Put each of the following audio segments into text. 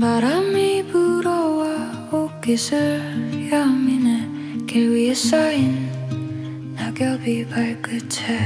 찬바람이 불어와 옷깃을 야미네 길 위에 쌓인 낙엽이 발끝에.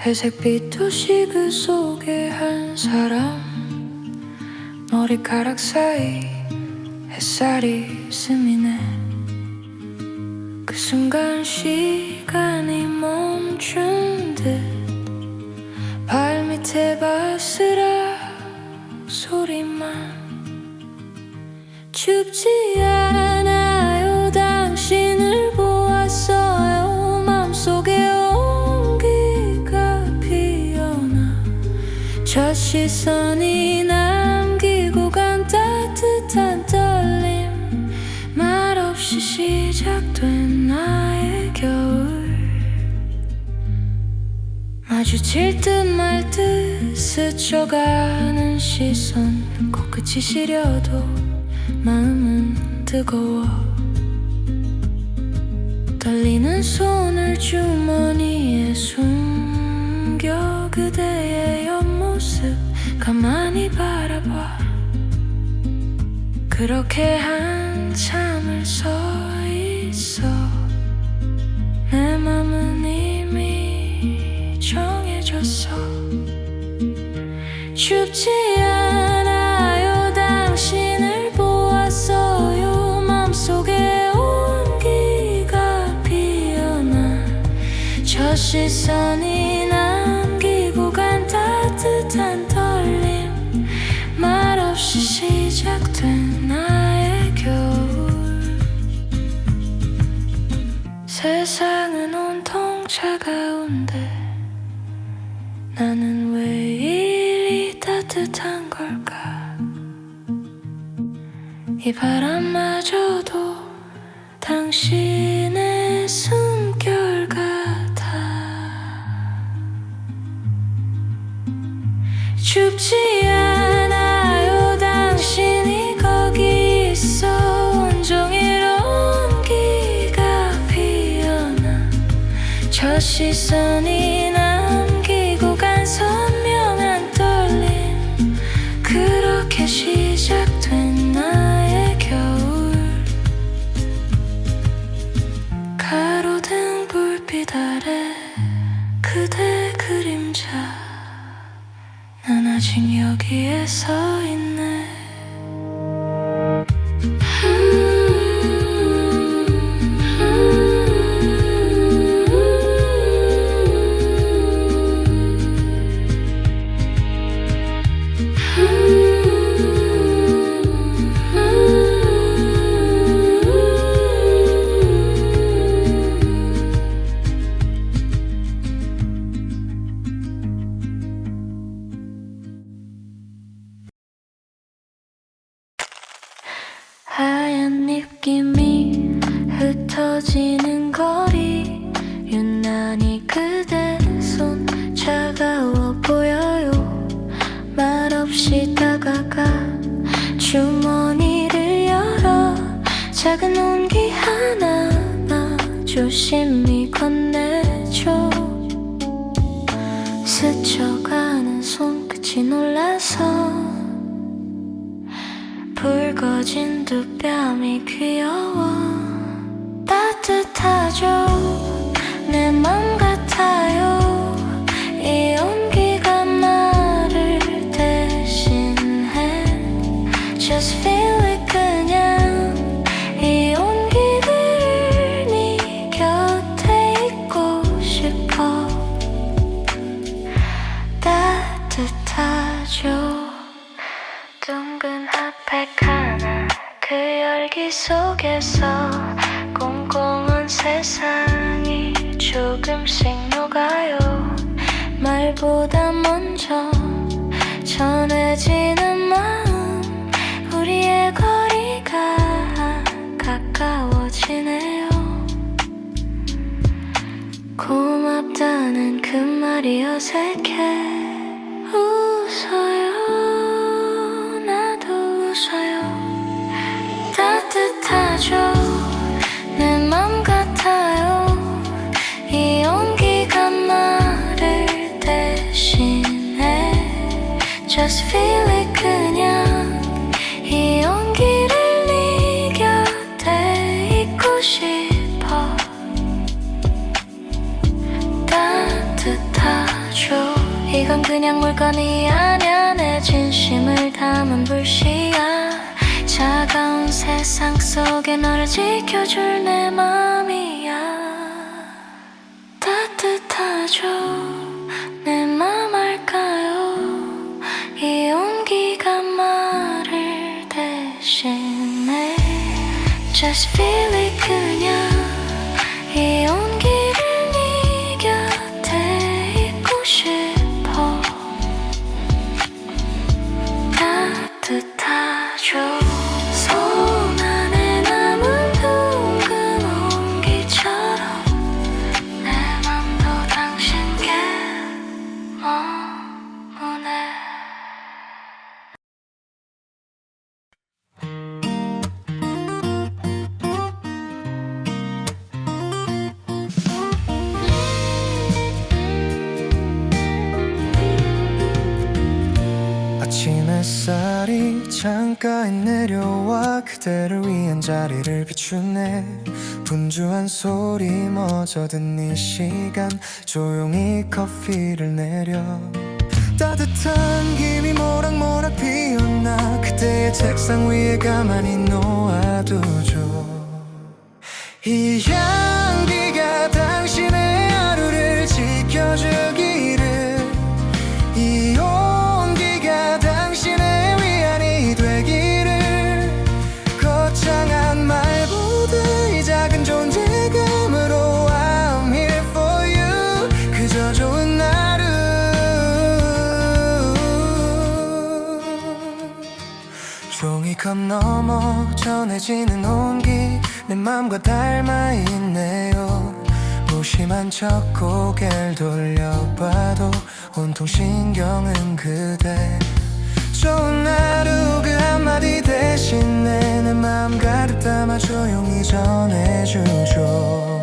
회색빛 도시 그 속에 한 사람 머리카락 사이 햇살이 스미네. 그 순간 시간이 멈춘 듯 발밑에 바스락 소리만 춥지 않아요. 당신을 보았어요. 맘속에 온기가 피어나 첫 시선이 마주칠 듯 말 듯 스쳐가는 시선. 코끝이 시려도 마음은 뜨거워. 떨리는 손을 주머니에 숨겨 그대의 옆모습. 가만히 바라봐. 그렇게 한참을 서 춥지 않아요. 당신을 보았어요. 맘속에 온기가 피어나. 첫 시선이 이 바람마저도 당신의 숨결 같아. 춥지 조심히 건네줘. 스쳐가는 손끝이 놀라서 붉어진 두 뺨이 귀여워. 따뜻하죠. 내 맘 같아요 조금씩 녹아요. 말보다 먼저 전해지는 마음. 우리의 거리가 가까워지네요. 고맙다는 그 말이 어색해 다시 그냥. 이 온기를 네 곁에 있고 싶어. 따뜻하죠. 이건 그냥 물감이 아냐 내 진심을 담은 불씨야. 차가운 세상 속에 너를 지켜줄 내 맘이야. 따뜻하죠. Just feel it 그 창가에 내려와 그대를 위한 자리를 비추네. 분주한 소리 멎어 든 이 시간 조용히 커피를 내려. 따뜻한 김이 모락모락 피었나 그대의 책상 위에 가만히 놓아두죠. 이 향기가 당신의 하루를 지켜주 넘어 전해지는 온기. 내 맘과 닮아 있네요. 무심한 척 고개를 돌려봐도 온통 신경은 그대. 좋은 하루 그 한마디 대신에 내맘 가득 담아 조용히 전해주죠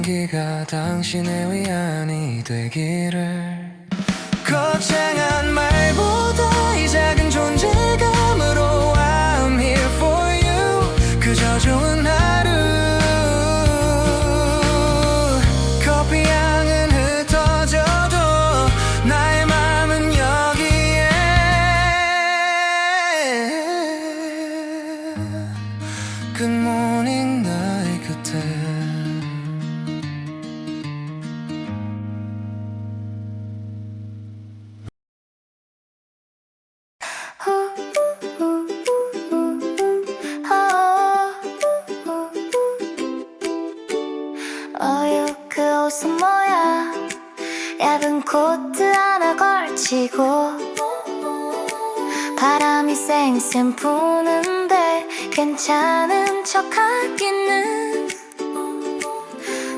온기가 당신의 위안이 되기를. 거창한 어휴 그 옷은 뭐야? 얇은 코트 하나 걸치고 바람이 쌩쌩 부는데 괜찮은 척하기는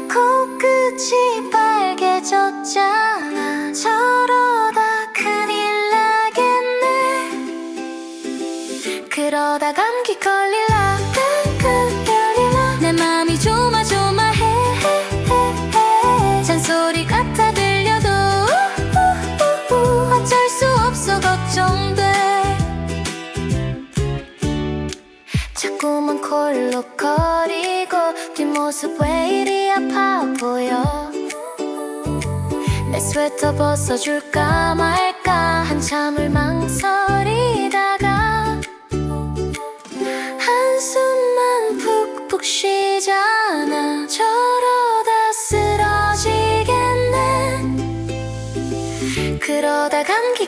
코끝이 빨개졌잖아. 저러다 큰일 나겠네. 그러다 감기 걸릴 모습 왜 이리 아파 보여? 내 스웨터 벗어줄까 말까? 한참을 망설이다가 한숨만 푹푹 쉬잖아. 저러다 쓰러지겠네. 그러다 감기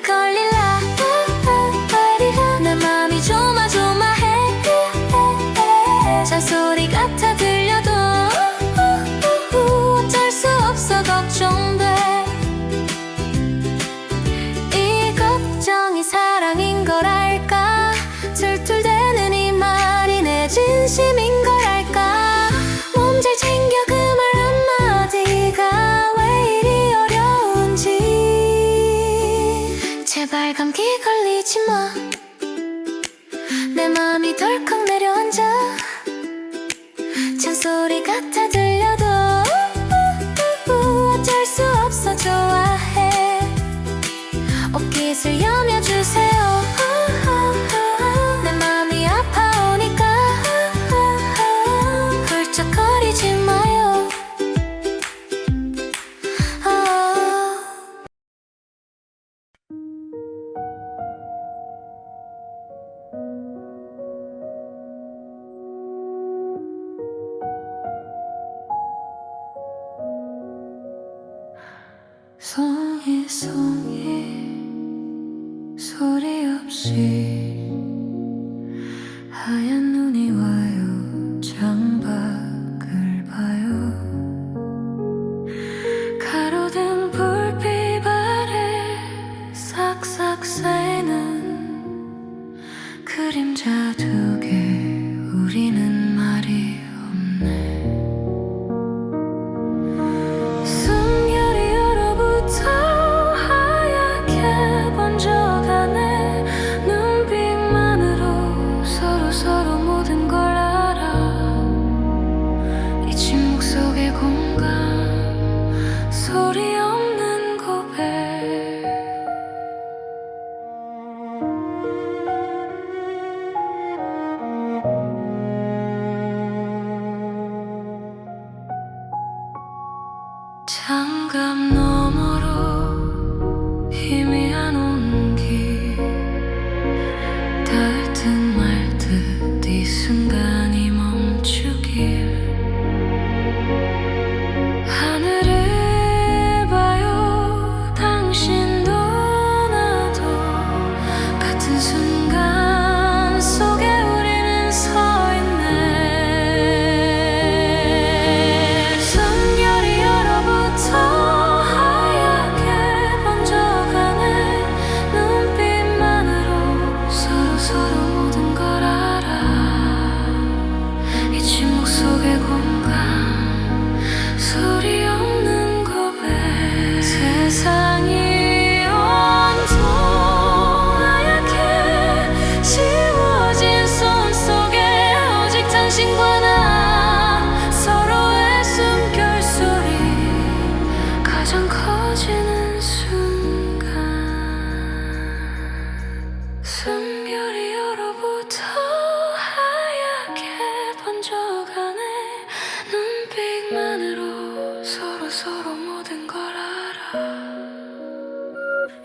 감기 걸리지 마. 성에 성에 소리 없이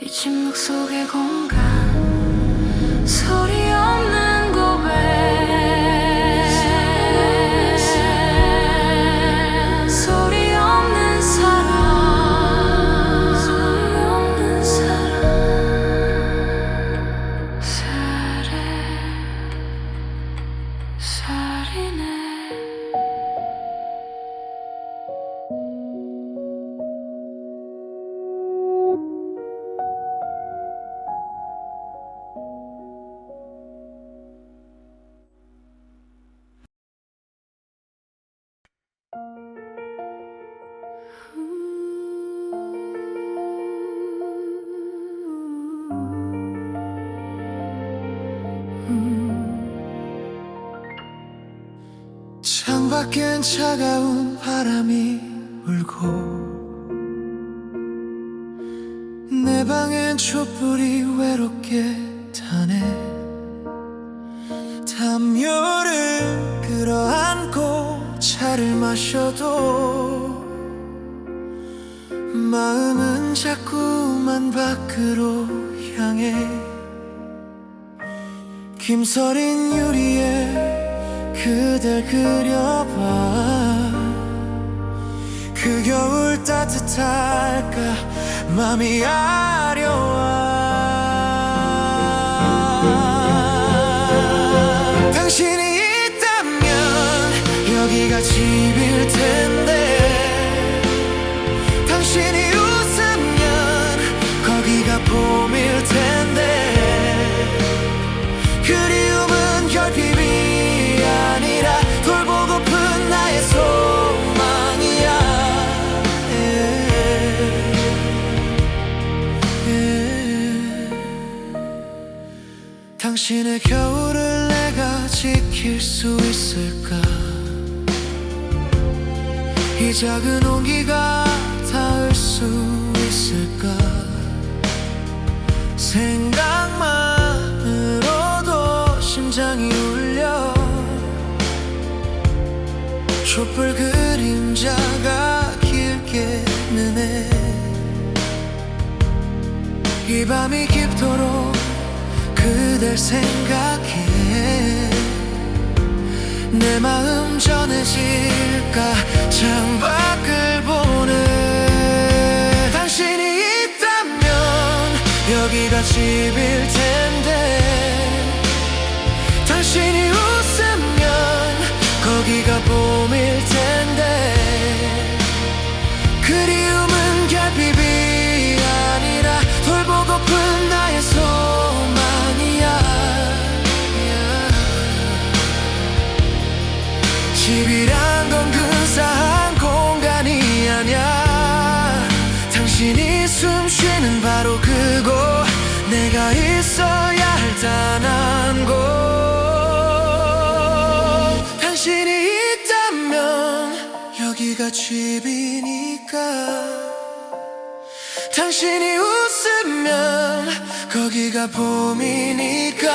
이 침묵 속의 공간 소리 창밖엔 차가운 바람이 울고 내 방엔 촛불이 외롭게 타네. 담요를 끌어안고 차를 마셔도 마음은 자꾸만 밖으로 향해. 힘서린 유리에 그댈 그려봐. 그 겨울 따뜻할까 맘이 아려와. 당신이 있다면 여기가 집일 텐데. 당신의 겨울을 내가 지킬 수 있을까? 이 작은 온기가 닿을 수 있을까? 생각만으로도 심장이 울려. 촛불 그림자가 길게 느네. 이 밤이 깊도록 그댈 생각해. 내 마음 전해질까? 창밖을 보네 당신이 있다면 여기가 집일 텐데. 당신이 웃으면 거기가 봄 집이란 건 근사한 공간이 아냐 당신이 숨 쉬는 바로 그곳. 내가 있어야 할 단 한 곳. 당신이 있다면 여기가 집이니까. 당신이 웃으면 거기가 봄이니까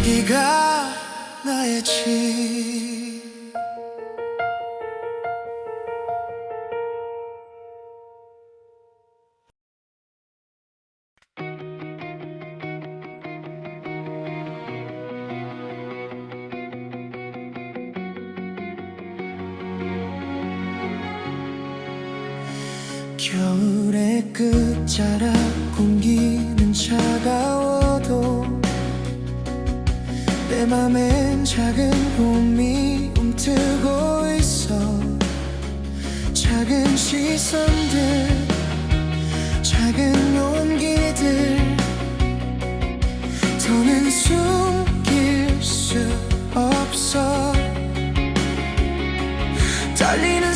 당신 여기가 시선들 작은 용기들. 더는 숨길 수 없어. 떨리는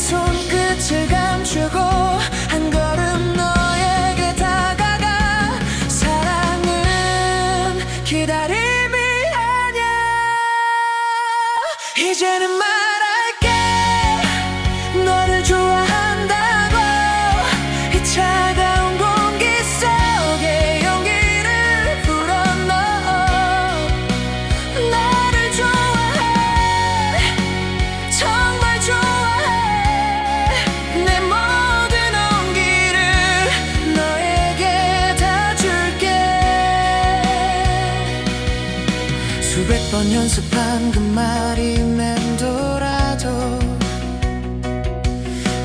연습한 그 말이 맴돌아도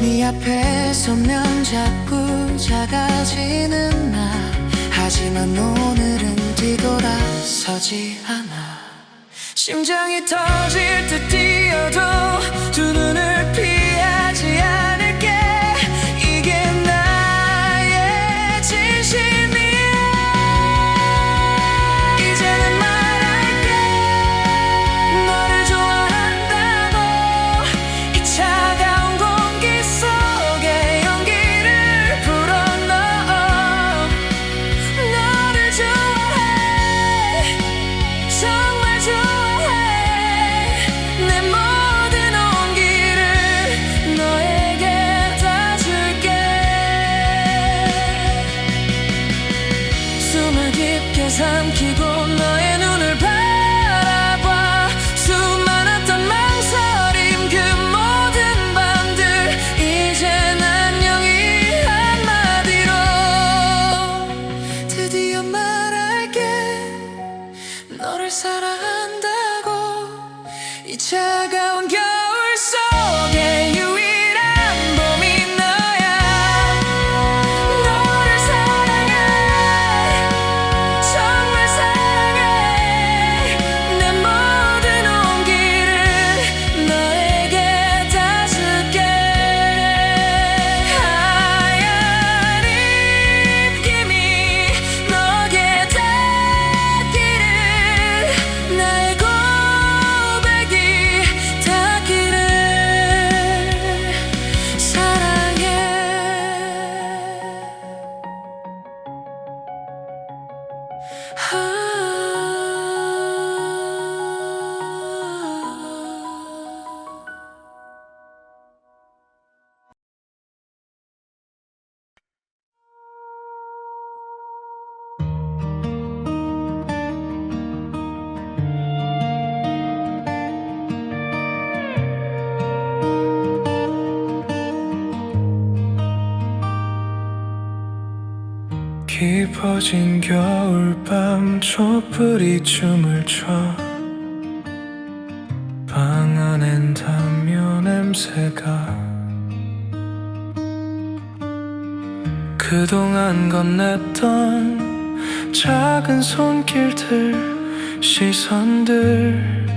네 앞에 서면 자꾸 작아지는 나. 하지만 오늘은 뒤돌아서지 않아. 심장이 터질 듯 뛰어도 깊어진 겨울밤 촛불이 춤을 춰. 방 안엔 담요 냄새가 그동안 건넸던 작은 손길들 시선들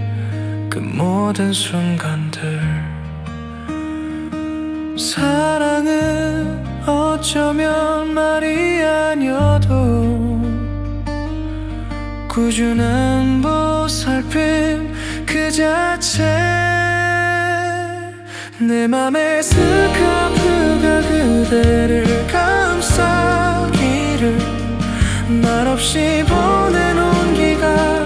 그 모든 순간들. 사랑은 어쩌면 말이 아니어도 꾸준한 보살핌 그 자체 내 맘의 스카프가 그대를 감싸기를 말없이 보낸 온기가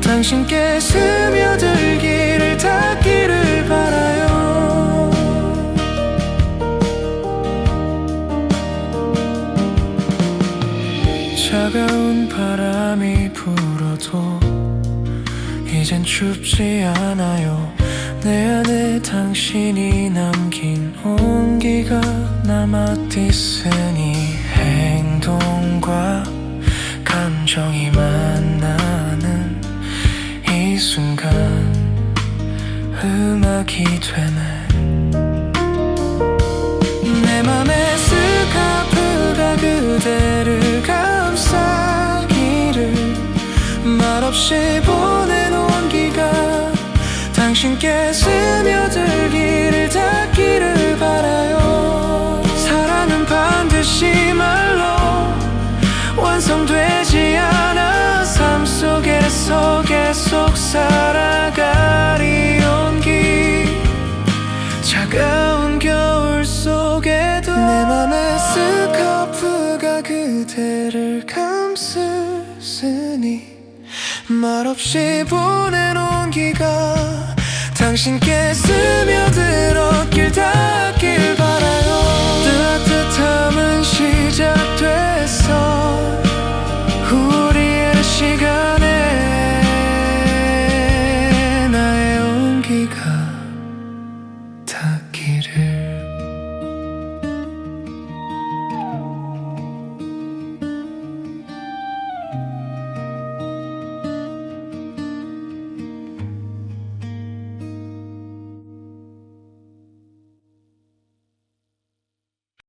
당신께 스며들기를 닿 이젠 춥지 않아요. 내 안에 당신이 남긴 온기가 남아있으니 행동과 감정이 만나는 이 순간 음악이 되 살아가리 온기 차가운 겨울 속에도 내 맘의 스카프가 그대를 감싸으니 말없이 보낸 온기가 당신께 스며들었길 닿